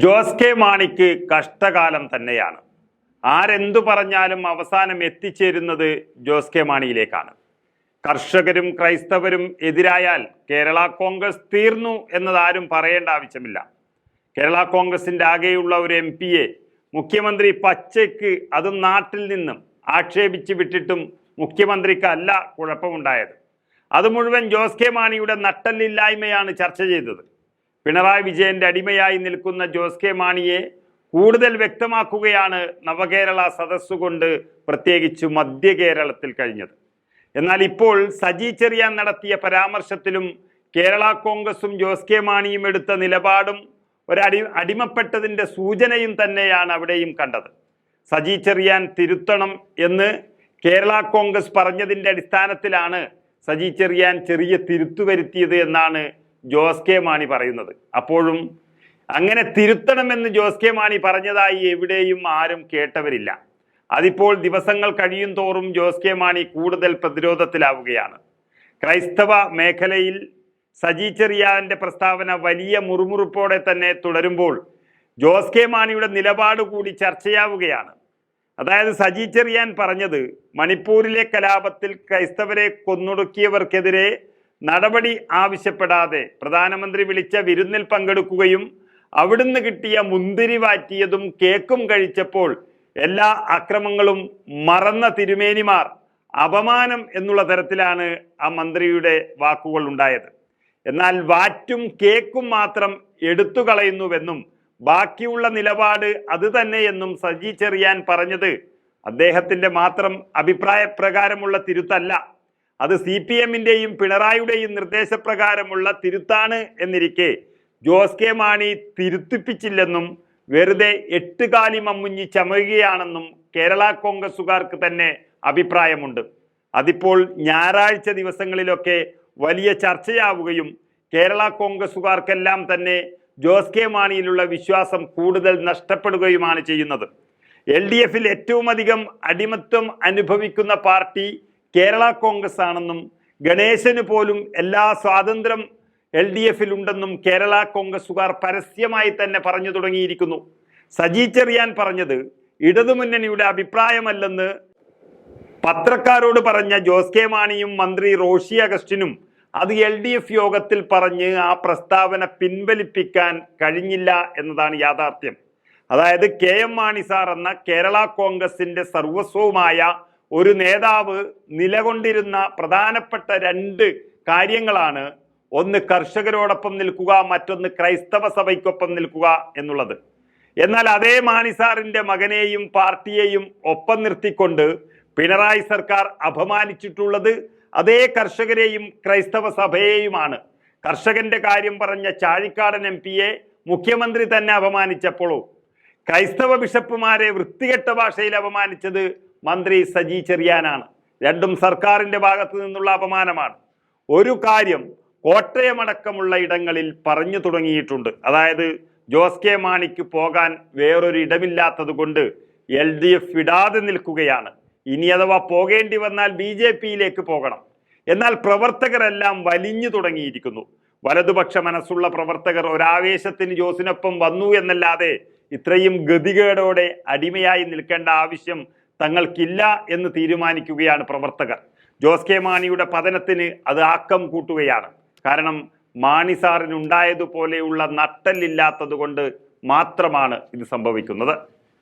Jose K മാണിക്ക് കഷ്ടകാലം തന്നെയാണ്. ആരെന്തു പറഞ്ഞാലും അവസാനം എത്തിച്ചേരുന്നത് ജോസ് കെ മാണിയിലേക്കാണ്. കർഷകരും ക്രൈസ്തവരും എതിരായാൽ കേരള കോൺഗ്രസ് തീർന്നു എന്നത് ആരും പറയേണ്ട ആവശ്യമില്ല. കേരള കോൺഗ്രസിന്റെ ആകെയുള്ള ഒരു എം പിയെ മുഖ്യമന്ത്രി പച്ചയ്ക്ക് അതും നാട്ടിൽ നിന്നും ആക്ഷേപിച്ച് വിട്ടിട്ടും മുഖ്യമന്ത്രിക്ക് അല്ല കുഴപ്പമുണ്ടായത്. അത് മുഴുവൻ ജോസ് കെ മാണിയുടെ നട്ടല്ലില്ലായ്മയാണ് ചർച്ച ചെയ്തത്. പിണറായി വിജയന്റെ അടിമയായി നിൽക്കുന്ന ജോസ് കെ മാണിയെ കൂടുതൽ വ്യക്തമാക്കുകയാണ് നവകേരള സദസ്സുകൊണ്ട് പ്രത്യേകിച്ച് മധ്യ കേരളത്തിൽ കഴിഞ്ഞത്. എന്നാൽ ഇപ്പോൾ സജി ചെറിയാൻ നടത്തിയ പരാമർശത്തിലും കേരള കോൺഗ്രസും ജോസ് കെ മാണിയും എടുത്ത നിലപാടും ഒരടി അടിമപ്പെട്ടതിന്റെ സൂചനയും തന്നെയാണ് അവിടെയും കണ്ടത്. സജി ചെറിയാൻ തിരുത്തണം എന്ന് കേരള കോൺഗ്രസ് പറഞ്ഞതിന്റെ അടിസ്ഥാനത്തിലാണ് സജി ചെറിയാൻ ചെറിയ തിരുത്തു വരുത്തിയത് എന്നാണ് ജോസ് കെ മാണി പറയുന്നത്. അപ്പോഴും അങ്ങനെ തിരുത്തണമെന്ന് ജോസ് കെ മാണി പറഞ്ഞതായി എവിടെയും ആരും കേട്ടവരില്ല. അതിപ്പോൾ ദിവസങ്ങൾ കഴിയും തോറും ജോസ് കെ മാണി കൂടുതൽ പ്രതിരോധത്തിലാവുകയാണ്. ക്രൈസ്തവ മേഖലയിൽ സജി ചെറിയാന്റെ പ്രസ്താവന വലിയ മുറുമുറുപ്പോടെ തന്നെ തുടരുമ്പോൾ ജോസ് കെ മാണിയുടെ നിലപാട് കൂടി ചർച്ചയാവുകയാണ്. അതായത് സജി ചെറിയാൻ പറഞ്ഞത് മണിപ്പൂരിലെ കലാപത്തിൽ ക്രൈസ്തവരെ കൊന്നൊടുക്കിയവർക്കെതിരെ നടപടി ആവശ്യപ്പെടാതെ പ്രധാനമന്ത്രി വിളിച്ച വിരുന്നിൽ പങ്കെടുക്കുകയും അവിടുന്ന് കിട്ടിയ മുന്തിരി വാറ്റിയതും കേക്കും കഴിച്ചപ്പോൾ എല്ലാ അക്രമങ്ങളും മറന്ന തിരുമേനിമാർ അപമാനം എന്നുള്ള തരത്തിലാണ് ആ മന്ത്രിയുടെ വാക്കുകൾ ഉണ്ടായത്. എന്നാൽ വാറ്റും കേക്കും മാത്രം എടുത്തു കളയുന്നുവെന്നും ബാക്കിയുള്ള നിലപാട് അത് തന്നെയെന്നും സജി ചെറിയാൻ പറഞ്ഞത് അദ്ദേഹത്തിന്റെ മാത്രം അഭിപ്രായ പ്രകാരമുള്ള തിരുത്തല്ല. അത് സി പി എമ്മിന്റെയും പിണറായിയുടെയും നിർദ്ദേശപ്രകാരമുള്ള തിരുത്താണ് എന്നിരിക്കെ ജോസ് കെ മാണി തിരുത്തിപ്പിച്ചില്ലെന്നും വെറുതെ എട്ടുകാലി മമ്മുഞ്ഞി ചമയുകയാണെന്നും കേരള കോൺഗ്രസുകാർക്ക് തന്നെ അഭിപ്രായമുണ്ട്. അതിപ്പോൾ ഞായറാഴ്ച ദിവസങ്ങളിലൊക്കെ വലിയ ചർച്ചയാവുകയും കേരള കോൺഗ്രസുകാർക്കെല്ലാം തന്നെ ജോസ് കെ മാണിയിലുള്ള വിശ്വാസം കൂടുതൽ നഷ്ടപ്പെടുകയുമാണ് ചെയ്യുന്നത്. എൽ ഡി എഫിൽ ഏറ്റവും അധികം അടിമത്വം അനുഭവിക്കുന്ന പാർട്ടി കേരള കോൺഗ്രസ് ആണെന്നും ഗണേശന് പോലും എല്ലാ സ്വാതന്ത്ര്യം എൽ ഡി എഫിൽ ഉണ്ടെന്നും കേരള കോൺഗ്രസുകാർ പരസ്യമായി തന്നെ പറഞ്ഞു തുടങ്ങിയിരിക്കുന്നു. സജി ചെറിയാൻ പറഞ്ഞത് ഇടതുമുന്നണിയുടെ അഭിപ്രായമല്ലെന്ന് പത്രക്കാരോട് പറഞ്ഞ ജോസ് കെ മാണിയും മന്ത്രി റോഷി അഗസ്റ്റിനും അത് എൽ ഡി എഫ് യോഗത്തിൽ പറഞ്ഞ് ആ പ്രസ്താവന പിൻവലിപ്പിക്കാൻ കഴിഞ്ഞില്ല എന്നതാണ് യാഥാർത്ഥ്യം. അതായത് കെ എം മാണി സാർ എന്ന കേരള കോൺഗ്രസിന്റെ സർവസ്വവുമായ ഒരു നേതാവ് നിലകൊണ്ടിരുന്ന പ്രധാനപ്പെട്ട രണ്ട് കാര്യങ്ങളാണ്. ഒന്ന് കർഷകരോടൊപ്പം നിൽക്കുക മറ്റൊന്ന് ക്രൈസ്തവ സഭയ്ക്കൊപ്പം നിൽക്കുക എന്നുള്ളത്. എന്നാൽ അതേ മാണിസാറിന്റെ മകനെയും പാർട്ടിയെയും ഒപ്പം നിർത്തിക്കൊണ്ട് പിണറായി സർക്കാർ അപമാനിച്ചിട്ടുള്ളത് അതേ കർഷകരെയും ക്രൈസ്തവ സഭയെയുമാണ്. കർഷകന്റെ കാര്യം പറഞ്ഞ ചാഴിക്കാടൻ എം പിയെ മുഖ്യമന്ത്രി തന്നെ അപമാനിച്ചപ്പോഴോ ക്രൈസ്തവ ബിഷപ്പുമാരെ വൃത്തികെട്ട ഭാഷയിൽ അപമാനിച്ചത് മന്ത്രി സജി ചെറിയാനാണ്. രണ്ടും സർക്കാരിന്റെ ഭാഗത്തു നിന്നുള്ള അപമാനമാണ്. ഒരു കാര്യം കോട്ടയമടക്കമുള്ള ഇടങ്ങളിൽ പറഞ്ഞു തുടങ്ങിയിട്ടുണ്ട്. അതായത് ജോസ് കെ മാണിക്ക് പോകാൻ വേറൊരു ഇടമില്ലാത്തത് കൊണ്ട് എൽ ഡി എഫ് വിടാതെ നിൽക്കുകയാണ്. ഇനി അഥവാ പോകേണ്ടി വന്നാൽ ബി ജെ പിയിലേക്ക് പോകണം. എന്നാൽ പ്രവർത്തകരെല്ലാം വലിഞ്ഞു തുടങ്ങിയിരിക്കുന്നു. വലതുപക്ഷ മനസ്സുള്ള പ്രവർത്തകർ ഒരാവേശത്തിന് ജോസിനൊപ്പം വന്നു എന്നല്ലാതെ ഇത്രയും ഗതികേടോടെ അടിമയായി നിൽക്കേണ്ട ആവശ്യം തങ്ങൾക്കില്ല എന്ന് തീരുമാനിക്കുകയാണ് പ്രവർത്തകർ. ജോസ് കെ മാണിയുടെ പതനത്തിന് അത് ആക്കം കൂട്ടുകയാണ്. കാരണം മാണി സാറിനുണ്ടായതുപോലെയുള്ള നട്ടല്ലില്ലാത്തത് കൊണ്ട് മാത്രമാണ് ഇത് സംഭവിക്കുന്നത്.